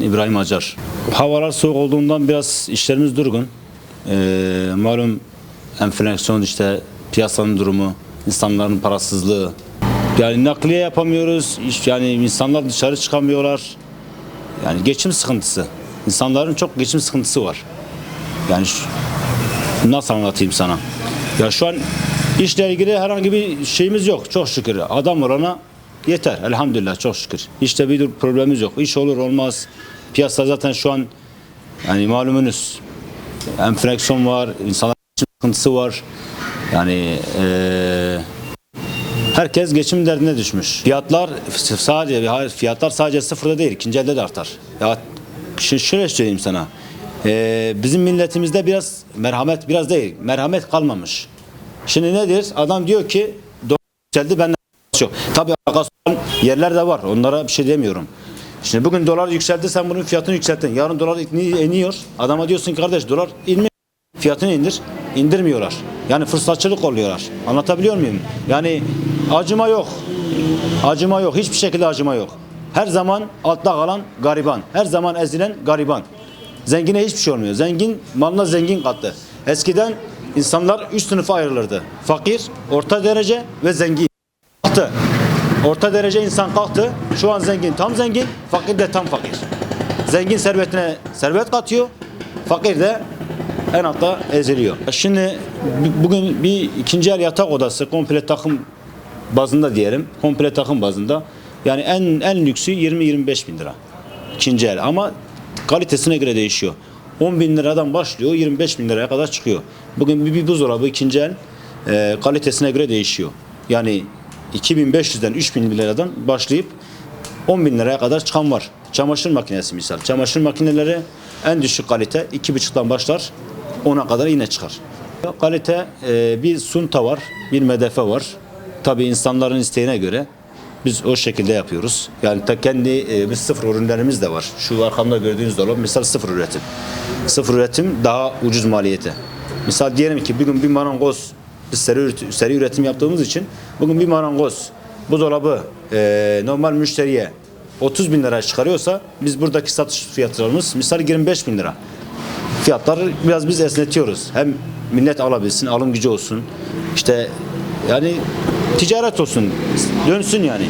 İbrahim Acar. Havalar soğuk olduğundan biraz işlerimiz durgun. Ee, malum enflasyon işte piyasanın durumu, insanların parasızlığı. Yani nakliye yapamıyoruz. Yani insanlar dışarı çıkamıyorlar. Yani geçim sıkıntısı. İnsanların çok geçim sıkıntısı var. Yani nasıl anlatayım sana? Ya şu an işle ilgili herhangi bir şeyimiz yok çok şükür. Adam olana yeter elhamdülillah çok şükür. İşte bir problemimiz yok. İş olur olmaz. Piyasa zaten şu an yani malumunuz enflasyon var, insanlar sıkıntısı var. Yani eee, herkes geçim derdine düşmüş. Fiyatlar sadece fiyatlar sadece sıfırda değil, ikinci elde de artar. Ya şöyle söyleyeyim sana. Eee, bizim milletimizde biraz merhamet biraz değil, merhamet kalmamış. Şimdi nedir? Adam diyor ki dolar yükseldi ben yok. Tabii alakası olan yerler de var. Onlara bir şey demiyorum. Şimdi bugün dolar yükseldi sen bunun fiyatını yükselttin. Yarın dolar ini- iniyor. Adama diyorsun ki kardeş dolar inmiyor. Fiyatını indir. indirmiyorlar. Yani fırsatçılık oluyorlar. Anlatabiliyor muyum? Yani acıma yok. Acıma yok. Hiçbir şekilde acıma yok. Her zaman altta kalan gariban. Her zaman ezilen gariban. Zengine hiçbir şey olmuyor. Zengin malına zengin kattı. Eskiden insanlar üç sınıfa ayrılırdı. Fakir, orta derece ve zengin. Kalktı. Orta derece insan kalktı. Şu an zengin tam zengin, fakir de tam fakir. Zengin servetine servet katıyor. Fakir de en altta eziliyor. Şimdi bu- bugün bir ikinci el yatak odası komple takım bazında diyelim. Komple takım bazında. Yani en en lüksü 20-25 bin lira. İkinci el ama kalitesine göre değişiyor. 10 bin liradan başlıyor 25 bin liraya kadar çıkıyor. Bugün bir, buzdolabı ikinci el e, kalitesine göre değişiyor. Yani 2500'den 3000 liradan başlayıp 10 bin liraya kadar çıkan var. Çamaşır makinesi misal. Çamaşır makineleri en düşük kalite 2,5'tan başlar 10'a kadar yine çıkar. Kalite e, bir sunta var, bir medefe var. Tabii insanların isteğine göre biz o şekilde yapıyoruz. Yani ta kendi e, biz sıfır ürünlerimiz de var. Şu arkamda gördüğünüz dolap misal sıfır üretim. Sıfır üretim daha ucuz maliyete. Misal diyelim ki bir gün bir marangoz biz seri, seri üretim yaptığımız için bugün bir marangoz bu dolabı e, normal müşteriye 30 bin liraya çıkarıyorsa biz buradaki satış fiyatlarımız misal 25 bin lira. Fiyatları biraz biz esnetiyoruz. Hem millet alabilsin, alım gücü olsun. İşte yani ticaret olsun, dönsün yani.